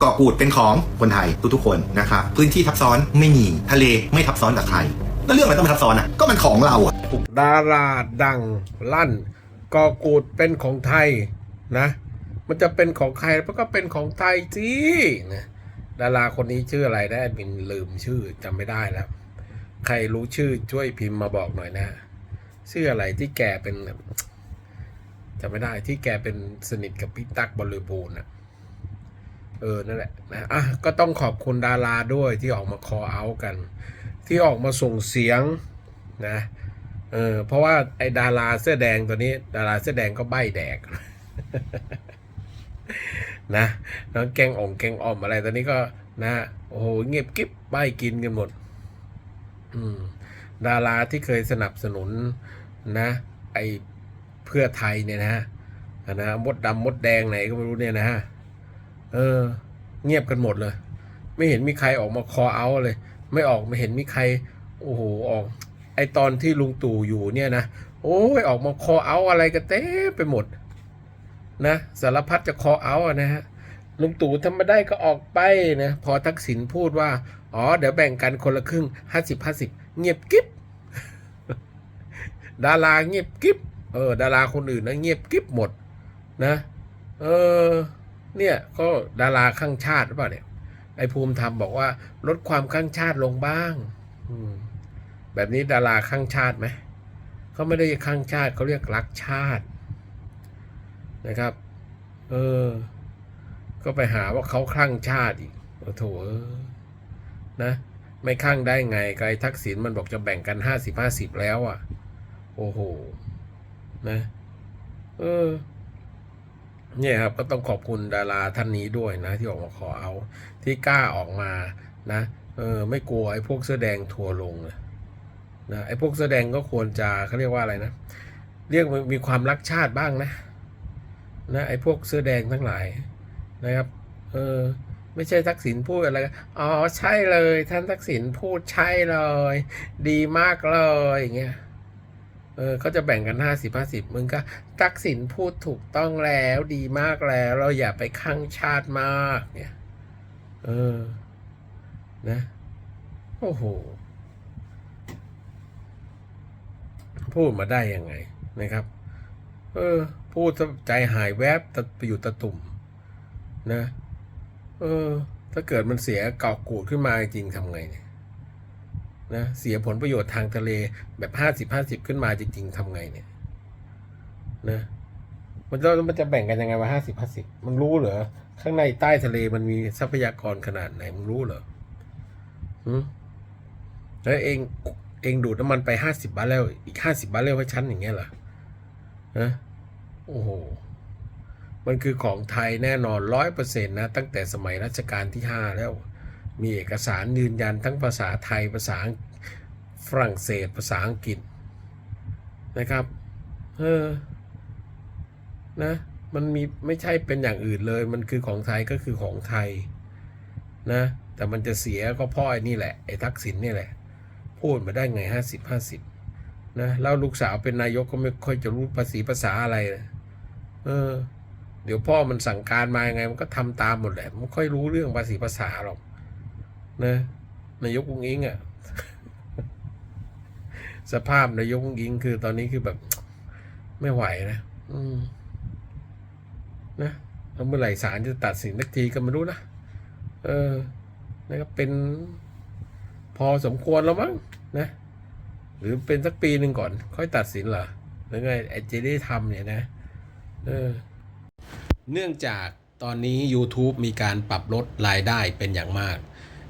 เกาะกูดเป็นของคนไทยทุกๆคนนะครับพื้นที่ทับซ้อนไม่มีทะเลไม่ทับซ้อนกับใครแล้วเรื่องอะไรต้องมาทับซ้อนอะก็มันของเราอะดาราดังลั่นกอกูดเป็นของไทยนะ มันจะเป็นของใครมันก็เป็นของไทยสินะดาราคนนี้ชื่ออะไรได้แอดมินลืมชื่อจำไม่ได้แล้ว ใครรู้ชื่อช่วยพิมพ์มาบอกหน่อยนะชื่ออะไรที่แกเป็น จำไม่ได้ที่แกเป็นสนิทกับพี่ตั๊กบริบูรณ์อะเออ นั่นแหละนะอะก็ต้องขอบคุณดาราด้วยที่ออกมาคอเอากัน ที่ออกมาส่งเสียงนะเออเพราะว่าไอ้ดาราเสื้อแดงตัวนี้ ดาราเสื้อแดงก็ใบ้แดกนะแล้วแกงอ่องแกงอ่อมอะไรตอนนี้ก็นะโอ้โหเงียบกิ๊บใบกินกันหมด อืม ดาราที่เคยสนับสนุนนะ ไอ เพื่อไทยเนี่ยนะฮะนะมดดำมดแดงไหนก็ไม่รู้เนี่ยนะฮะเออ เงียบกันหมดเลย ไม่เห็นมีใครออกมาคอเอาเลย ไม่ออกไม่เห็นมีใคร โอ้โหออก ไอตอนที่ลุงตู่อยู่เนี่ยนะโอ้ยออกมาคอเอาอะไรกันเต็มไปหมด นะสารพัดจะคอเอาอะนะฮะลุงตู่ทำไม่ได้ก็ออกไปนะพอทักษิณพูดว่า อ๋อ เดี๋ยวแบ่งกันคนละครึ่งห้าสิบห้าสิบเงียบกิ๊บดาราเงียบกิ๊บ เออ ดาราคนอื่นนะเงียบกิ๊บหมดนะ เออ เนี่ยก็ดาราข้างชาติหรือเปล่าเนี่ยไอ้ภูมิธรรมบอกว่า ลดความข้างชาติลงบ้างแบบนี้ดาราข้างชาติไหมเขาไม่ได้ข้างชาติเขาเรียกรักชาตินะครับ เออ ก็ไปหาว่าเขาคลั่งชาติอีกโอ้โถเอ้ยนะ ไม่ข้างได้ไงไกลทักษิณมันบอกจะแบ่งกันห้าสิบห้าสิบแล้วอะ โอ้โห นะเออเนี่ยครับก็ต้องขอบคุณดาราท่านนี้ด้วยนะ ที่ออกมาขอเอา ที่กล้าออกมานะเออไม่กลัวไอ้พวกเสื้อแดงทัวลงนะไอ้พวกแสอแดงก็ควรจะเขาเรียกว่าอะไรนะ เรียกมีความรักชาติบ้างนะนะไอ้พวกเสื้อแดงทั้งหลายนะครับเออไม่ใช่ทักษิณพูดอะไรอ๋อใช่เลย ท่านทักษิณพูดใช่เลย ดีมากเลยอย่างเงี้ย เออเขาจะแบ่งกันห้าสิบห้าสิบมึงก็ทักษิณพูดถูกต้องแล้วดีมากแล้ว เราอย่าไปข้างชาติมากเนี่ย เออ นะ โอ้โห พูดมาได้ยังไงนะครับ เออ พูดใจหายแวบตะไปอยู่ตะตุ่ม นะ เออ ถ้าเกิดมันเสียเกาะกูดขึ้นมาจริงทำไงเนี่ย นะเสียผลประโยชน์ทางทะเลแบบห้าสิบห้าสิบขึ้นมาจริงๆทำไงเนี่ยนะมันจะมันจะแบ่งกันยังไงว่าห้าสิบห้าสิบมันรู้เหรอข้างในใต้ทะเลมันมีทรัพยากรขนาดไหนมึงรู้เหรอหืมแล้วเองเองดูดน้ำมันไปห้าสิบบาร์เรลอีกห้าสิบบาร์เรลให้ฉันอย่างเงี้ยเหรอฮะโอ้โหมันคือของไทยแน่นอนร้อยเปอร์เซ็นต์นะ ตั้งแต่สมัยรัชกาลที่ห้าแล้ว มีเอกสารยืนยันทั้งภาษาไทยภาษาฝรั่งเศสภาษาอังกฤษนะครับเออนะมันมีไม่ใช่เป็นอย่างอื่นเลย มันคือของไทยก็คือของไทยนะแต่มันจะเสียก็เพ่อไอ้นี่แหละไอ้ทักษิณนี่แหละ พูดมาได้ไงห้าสิบห้าสิบนะแล้วลูกสาวเป็นนายกก็ไม่ค่อยจะรู้ภาษีภาษาอะไรเลยเออ เดี๋ยวพ่อมันสั่งการมายังไง มันก็ทำตามหมดแหละ มันไม่ค่อยรู้เรื่องภาษีภาษาหรอก นะนายกอุ้งอิงอะ่ะ สภาพนายกอุ้งอิงคือตอนนี้คือแบบ ไม่ไหวนะอืมนะแล้วเมื่อไหร่ศาลจะตัดสินสักทีก็ไม่รู้นะเออนะครับเป็นพอสมควรแล้วมั้งนะ หรือเป็นสักปีหนึ่งก่อน ค่อยตัดสินเหรอหรือไงไอเจได้ทำเนี่ยนะเออเนื่องจากตอนนี้ YouTube มีการปรับลดรายได้เป็นอย่างมาก